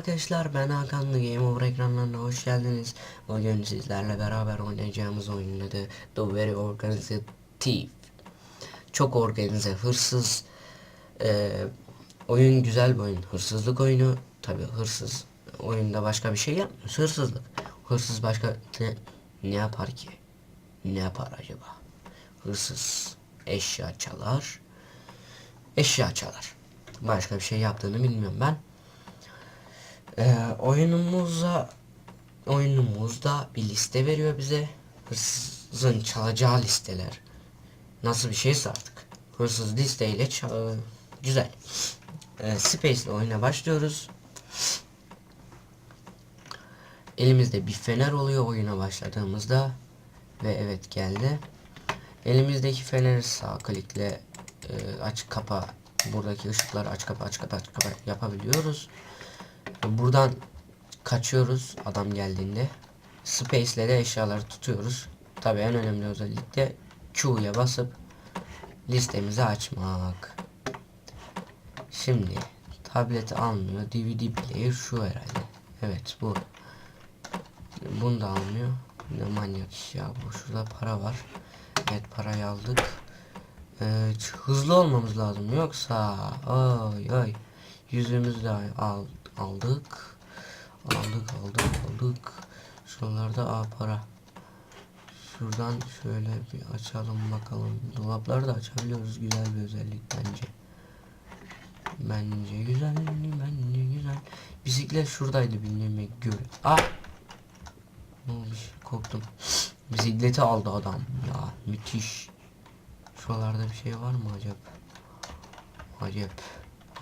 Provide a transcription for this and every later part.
arkadaşlar ben Hakanlı Game Over ekranlarına hoş geldiniz. Bugün sizlerle beraber oynayacağımız oyunun adı The Very Organized Thief. Çok organize hırsız. Ee, oyun güzel bir oyun. Hırsızlık oyunu. Tabi hırsız oyunda başka bir şey yapmıyor. Hırsızlık. Hırsız başka ne, ne yapar ki? Ne yapar acaba? Hırsız eşya çalar. Eşya çalar. Başka bir şey yaptığını bilmiyorum ben. Oyunumuza oyunumuzda bir liste veriyor bize. Hırsızın çalacağı listeler. Nasıl bir şeyse artık. Hırsız listeyle çal güzel. Ee, Space ile oyuna başlıyoruz. Elimizde bir fener oluyor oyuna başladığımızda. Ve evet geldi. Elimizdeki feneri sağ klikle e, aç kapa buradaki ışıkları aç kapa aç kapa aç kapa yapabiliyoruz. Buradan kaçıyoruz adam geldiğinde. Space ile de eşyaları tutuyoruz. Tabii en önemli özellik de Q'ya basıp listemizi açmak. Şimdi tableti almıyor. DVD player şu herhalde. Evet bu. Bunu da almıyor. Ne manyak iş ya bu. Şurada para var. Evet parayı aldık. Ee, hızlı olmamız lazım yoksa ay ay yüzümüzü de al, aldık. Aldık aldık aldık. Şuralarda a para. Şuradan şöyle bir açalım bakalım. Dolapları da açabiliyoruz. Güzel bir özellik bence. Bence güzel bence güzel. Bisiklet şuradaydı bildiğime göre ah! Ne olmuş? Korktum. Bisikleti aldı adam. Ya müthiş. Şuralarda bir şey var mı acaba? Acep.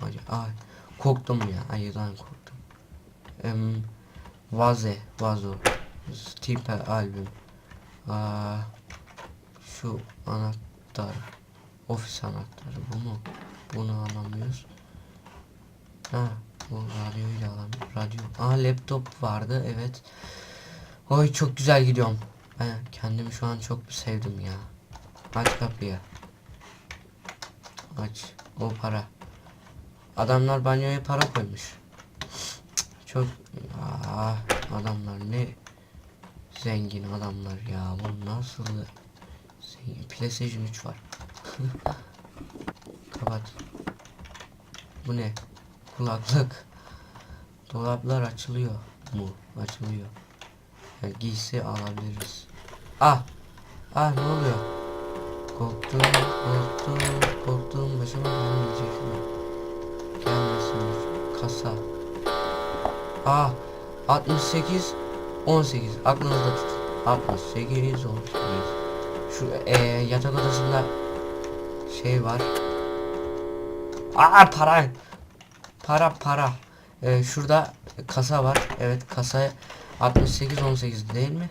Acep. Ay, korktum ya. Ayıdan korktum. Em, vaze. Vazo. Stipe albüm. Aa, şu anahtar. Ofis anahtarı. Bu mu? Bunu alamıyoruz. Ha, bu radyoyu da alamıyoruz. Radyo. Aa, laptop vardı. Evet. Oy çok güzel gidiyorum. Ben kendimi şu an çok sevdim ya. Aç kapıyı. Aç. O para. Adamlar banyoya para koymuş. Çok Aa, adamlar ne zengin adamlar ya. Bu nasıl zengin. PlayStation 3 var. Kapat. Bu ne? Kulaklık. Dolaplar açılıyor mu? Açılıyor. Yani giysi alabiliriz. Ah! Ah ne oluyor? Korktum, korktum, korktum. Başıma gelmeyecek mi? Gelmesin. Kasa. Ah, 68, 18. Aklınızda tutun. 68, 18. Şu e, yatak odasında şey var. Aa para. Para para. E, şurada kasa var. Evet kasa 68 18 değil mi?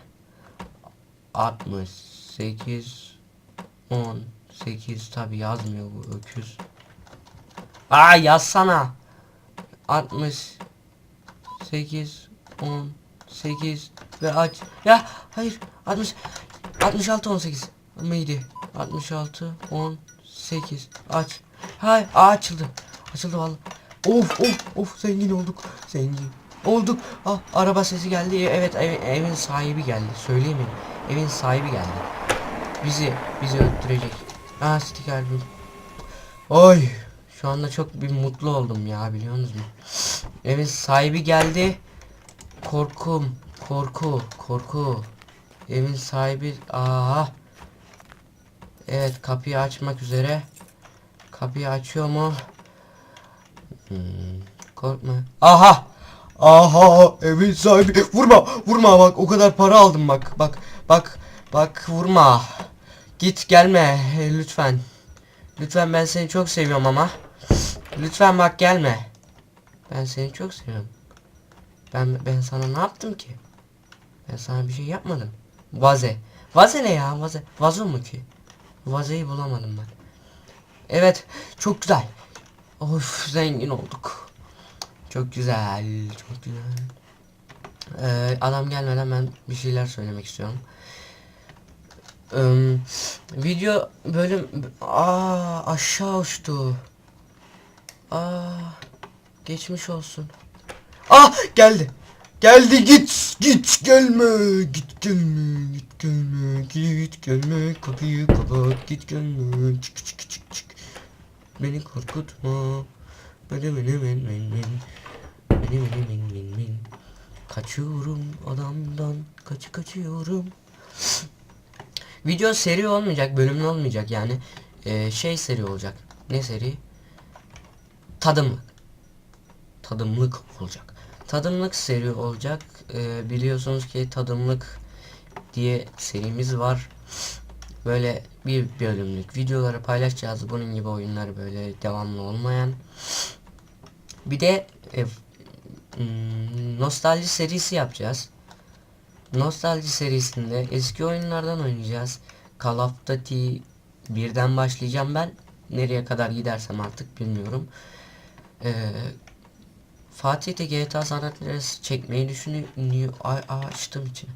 68 18 tabi yazmıyor bu öküz. Aa yazsana. 68 18 ve aç. Ya hayır 60 66 18 mıydı? 66 18 aç. Hay aa, açıldı. Açıldı vallahi. Of of of zengin olduk. Zengin olduk. Ah araba sesi geldi. Evet ev, evin sahibi geldi. Söyleyeyim mi? Evin sahibi geldi. Bizi bizi öldürecek. Aa stick albüm. Oy. Şu anda çok bir mutlu oldum ya biliyor musunuz? Evin sahibi geldi. Korkum, korku, korku. Evin sahibi aa. Evet kapıyı açmak üzere. Kapıyı açıyor mu? Hmm, korkma. Aha! Aha evin sahibi vurma vurma bak o kadar para aldım bak bak bak bak vurma git gelme lütfen lütfen ben seni çok seviyorum ama lütfen bak gelme. Ben seni çok seviyorum. Ben ben sana ne yaptım ki? Ben sana bir şey yapmadım. Vaze. Vaze ne ya? Vaze vazo mu ki? Vazeyi bulamadım ben. Evet çok güzel. Of zengin olduk. Çok güzel, çok güzel. Ee, adam gelmeden ben bir şeyler söylemek istiyorum. Ee, video bölüm aa aşağı uçtu. Aa geçmiş olsun. Ah geldi. Geldi git git gelme git gelme git gelme git gelme kapıyı kapat git gelme çık çık çık çık beni korkutma beni beni beni beni beni beni beni beni beni beni kaçıyorum adamdan kaçı kaçıyorum video seri olmayacak bölümlü olmayacak yani e, şey seri olacak ne seri tadımlık. Tadımlık olacak. Tadımlık seri olacak. Ee, biliyorsunuz ki tadımlık diye serimiz var. Böyle bir bölümlük videoları paylaşacağız. Bunun gibi oyunlar böyle devamlı olmayan. Bir de e, hmm, nostalji serisi yapacağız. Nostalji serisinde eski oyunlardan oynayacağız. Call of Duty birden başlayacağım ben. Nereye kadar gidersem artık bilmiyorum ee, Fatih de GTA San Andreas çekmeyi düşünüyor. Ay, açtım için.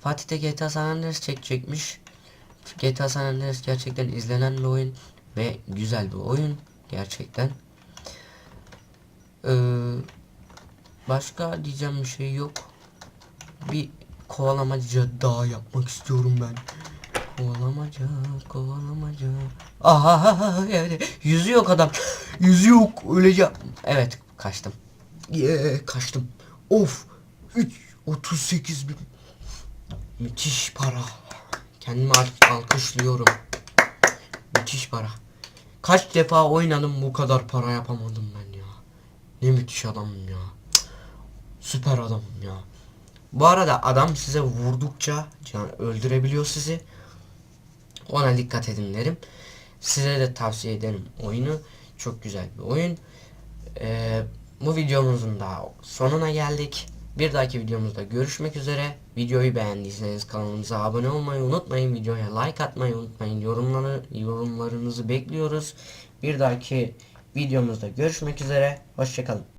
Fatih de GTA San Andreas çekecekmiş. GTA San Andreas gerçekten izlenen bir oyun ve güzel bir oyun gerçekten. Ee, başka diyeceğim bir şey yok. Bir kovalamaca daha yapmak istiyorum ben. Kovalamaca, kovalamaca. Aha, evet. Yüzü yok adam. Yüzü yok. Öleceğim. Evet, kaçtım. Yeah, kaçtım. Of. 3 38 bin. Müthiş para. Kendimi artık alkışlıyorum. Müthiş para. Kaç defa oynadım bu kadar para yapamadım ben ya. Ne müthiş adamım ya. Süper adamım ya. Bu arada adam size vurdukça can öldürebiliyor sizi. Ona dikkat edin derim. Size de tavsiye ederim oyunu. Çok güzel bir oyun. Ee, bu videomuzun da sonuna geldik. Bir dahaki videomuzda görüşmek üzere. Videoyu beğendiyseniz kanalımıza abone olmayı unutmayın. Videoya like atmayı unutmayın. Yorumları, yorumlarınızı bekliyoruz. Bir dahaki videomuzda görüşmek üzere. Hoşçakalın.